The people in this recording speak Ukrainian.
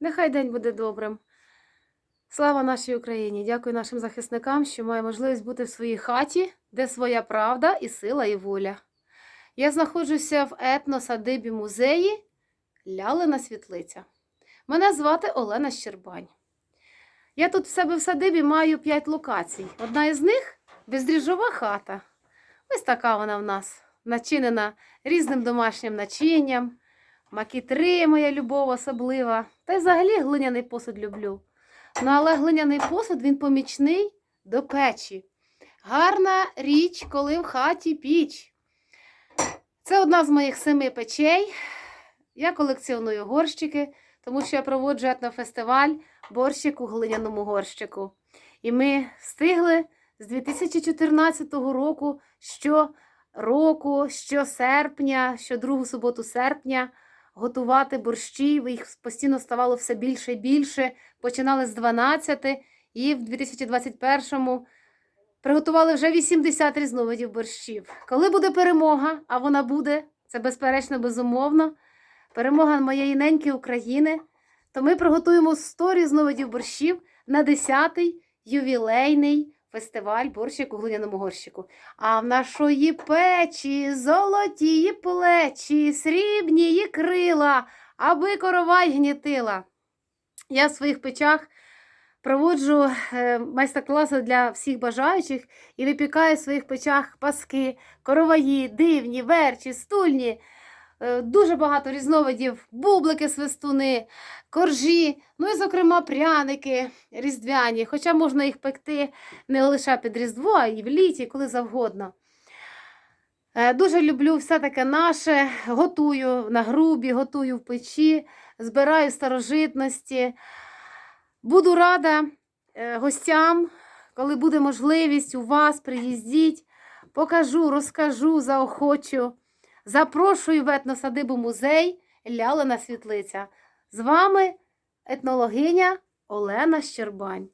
Нехай день буде добрим. Слава нашій Україні! Дякую нашим захисникам, що маю можливість бути в своїй хаті, де своя правда і сила і воля. Я знаходжуся в етносадибі музеї Лялина Світлиця. Мене звати Олена Щербань. Я тут в себе в садибі маю 5 локацій. Одна із них бездріжова хата. Ось така вона в нас, начинена різним домашнім начинням. Макітри моя любов особлива. Та й взагалі глиняний посуд люблю. Ну, але глиняний посуд він помічний до печі. Гарна річ, коли в хаті піч. Це одна з моїх семи печей. Я колекціоную горщики, тому що я проводжу етнофестиваль борщик у глиняному горщику. І ми встигли з 2014 року щороку, щосерпня, щодругу суботу серпня готувати борщів. Їх постійно ставало все більше і більше. Починали з 12 і в 2021-му приготували вже 80 різновидів борщів. Коли буде перемога, а вона буде, це безперечно, безумовно, перемога моєї неньки України, то ми приготуємо 100 різновидів борщів на 10-й ювілейний фестиваль борщик у глиняному горщику. А в нашої печі золоті плечі, срібні крила, аби коровай гнітила. Я в своїх печах проводжу е, майстер-класи для всіх бажаючих і випікаю в своїх печах паски, короваї, дивні, верчі, стульні. Е, Дуже багато різновидів, бублики, свистуни, коржі, ну і, зокрема, пряники різдвяні. Хоча можна їх пекти не лише під Різдво, а і в літі, коли завгодно. Е, Дуже люблю все таке наше, готую на грубі, готую в печі, збираю старожитності. Буду рада е, гостям, коли буде можливість у вас, приїздіть, покажу, розкажу, заохочу. Запрошую в етносадибу музей Лялина Світлиця. З вами етнологиня Олена Щербань.